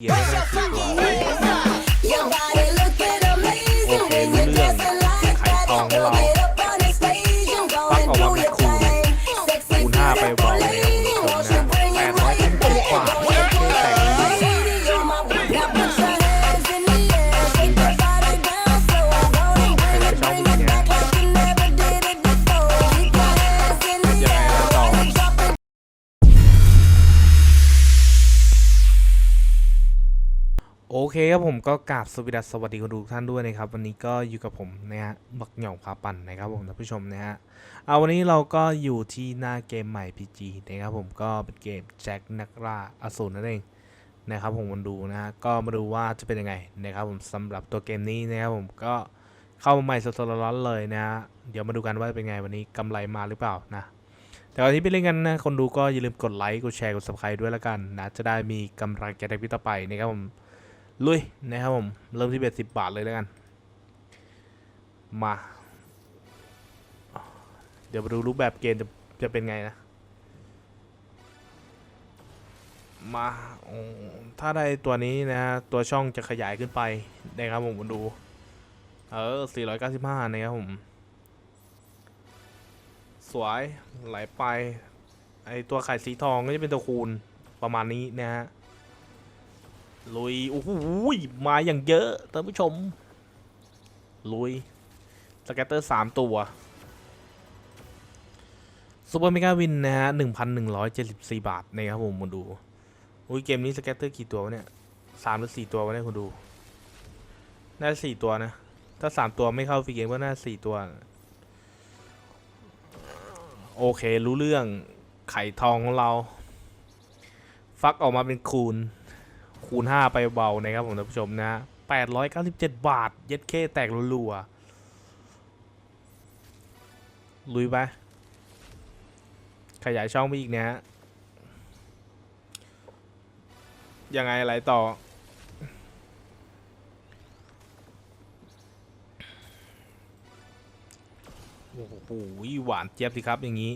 เเคครับผมก็กราบสวัสดีสวัสดีคุณทุกท่านด้วยนะครับ วันนี้ก็อยู่กับผมนะฮะบักเหน่องพาปั่นนะครับผมท่านผู้ชมนะฮะเอาวันนี้เราก็อยู่ที่หน้าเกมใหม่ PG นะครับผมก็เป็นเกมแจ็คนักล่าอสูรนั่นเองนะครับผมมาดูนะฮะก็มาดูว่าจะเป็นยังไงนะครับผมสำหรับตัวเกมนี้นะครับผมก็เข้ามาใหม่สดๆร้อนๆเลยนะฮะเดี๋ยวมาดูกันว่าเป็นไงวันนี้กำไรมาหรือเปล่านะแต่ก่อนที่ไปเล่นกันนะคนดูก็อย่าลืมกดไลค์กดแชร์กด subscribe ด้วยละกันนะจะได้มีกำลังใจในวิต่อไปนะครับผม ลุย นะครับผม เริ่มที่เบ็ดสิบบาทเลยแล้วกัน มา เดี๋ยวมาดูรูปแบบเกมจะจะเป็นไงนะ มาถ้าได้ตัวนี้นะฮะ ตัวช่องจะขยายขึ้นไปนะครับผมมาดู เออ 495 นะครับผม สวยไหลไป ไอตัวไข่สีทองก็จะเป็นตัวคูณประมาณนี้นะฮะ ลุยโอ้โหมาอย่างเยอะท่านผู้ชม ลุยสแกตเตอร์สามตัวซูเปอร์เมกาวินนะฮะหนึ่งพันหนึ่งร้อยเจ็ดสิบสี่บาทนะครับผมมาดูอุ้ยเกมนี้สแกตเตอร์กี่ตัววะเนี่ยสามหรือสี่ตัววะเนี่ยคุณดู น่าสี่ตัวนะ ถ้าสามตัวไม่เข้าฟรีเกมก็น่าสี่ตัว โอเครู้เรื่องไข่ทองของเรา ฟักออกมาเป็นคูณ คูณ 5 ไปเบานะครับผมท่านผู้ชมนะ897 บาท เย็ดเคแตกรัวๆลุยไป ขยายช่องไปอีกนะฮะยังไงอะไรต่อ โอ้โหหวานเจี๊ยบสิครับอย่างนี้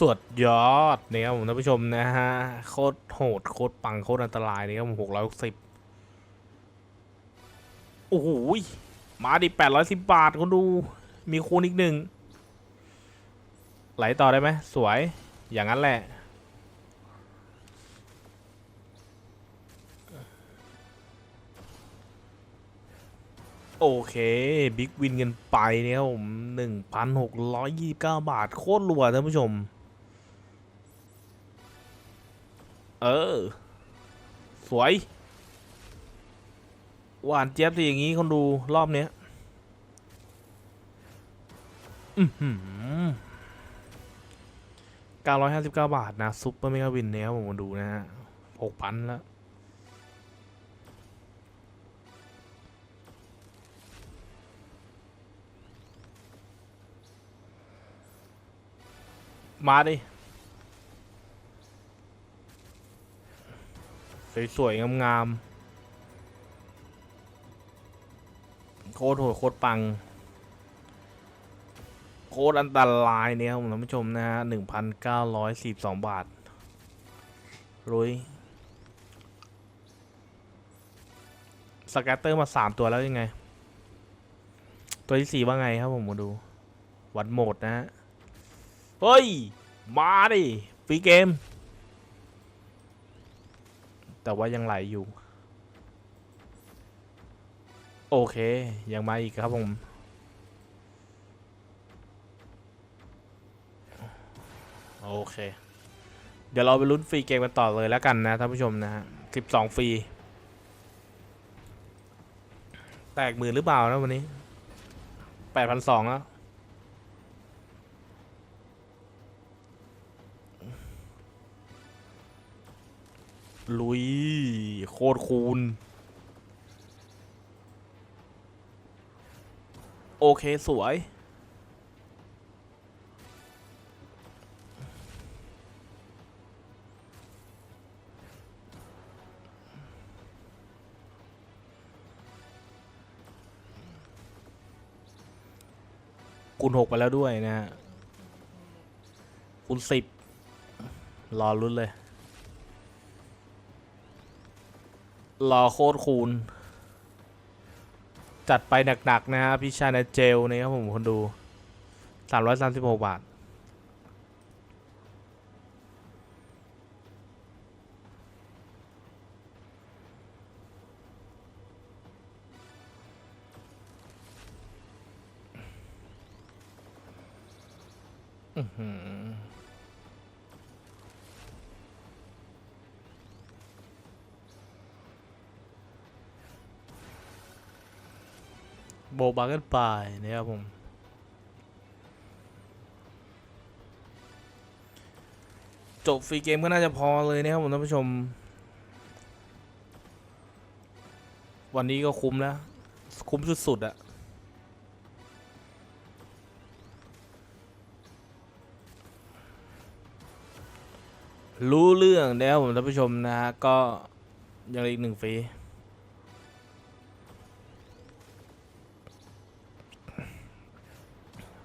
สุดยอดนะครับผมท่านผู้ชมนะฮะโคตรโหดโคตรปังโคตรอันตรายนะครับผมหกร้อยสิบโอ้โหยมาดิแปดร้อยสิบบาทคุณดูมีคูณอีกหนึ่งไหลต่อได้ไหมสวยอย่างนั้นแหละโอเค บิ๊กวินกันไปเนี่ยครับผมหนึ่งพันหกร้อยยี่สิบเก้าบาท โคตรรัวท่านผู้ชม เออ สวย หวานเจี๊ยบสิอย่างนี้คนดูรอบเนี้ยเก้าร้อยห้าสิบเก้าบาทนะ ซุปเปอร์เมกาวินเนี่ยผมมาดูนะฮะหกพันแล้วมาดิ สวยๆ งามๆ โคตรโหดโคตรปัง โคตรอันตรายเนี่ยครับท่านผู้ชมนะฮะหนึ่งพันเก้าร้อยสี่สองบาทรุยสแกตเตอร์มาสามตัวแล้วยังไง ตัวที่สี่ว่าไงครับผมมาดู วัดโหมดนะฮะ เฮ้ย มาดิฟรีเกม แต่ว่ายังไหลอยู่ โอเค ยังมาอีกครับผม โอเค เดี๋ยวเราไปลุ้นฟรีเกมกันต่อเลยแล้วกันนะท่านผู้ชมนะฮะสิบสองฟรี แตกหมื่นหรือเปล่านะวันนี้แปดพันสองแล้ว ลุย โคตรคูณ โอเค สวย คูณหกไปแล้วด้วยนะฮะคูณสิบรอรุ้นเลย รอโคตรคูณ จัดไปหนัก ๆ นะฮะพี่ชายนเจลนะครับผมคนดูสามร้อยสามสิบหกบาท อื้อหือ โบบากันไปนะครับผมจบฟรีเกมก็น่าจะพอเลยนะครับผมท่านผู้ชม วันนี้ก็คุ้มแล้ว คุ้มสุดๆอะรู้เรื่องแล้วผมท่านผู้ชมนะฮะก็ยังเหลืออีกหนึ่งฟรี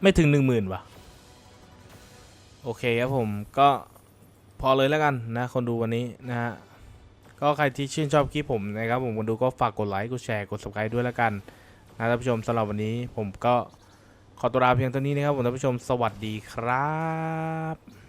ไม่ถึงหนึ่งหมื่นว่ะ โอเคครับผมก็พอเลยแล้วกันนะ คนดูวันนี้นะฮะก็ใครที่ชื่นชอบคลิปผมนะครับผมคนดูก็ฝากกดไลค์กดแชร์กด subscribe ด้วยแล้วกันนะท่านผู้ชมสำหรับวันนี้ผมก็ขอตัวลาเพียงเท่านี้นะครับผมท่านผู้ชมสวัสดีครับ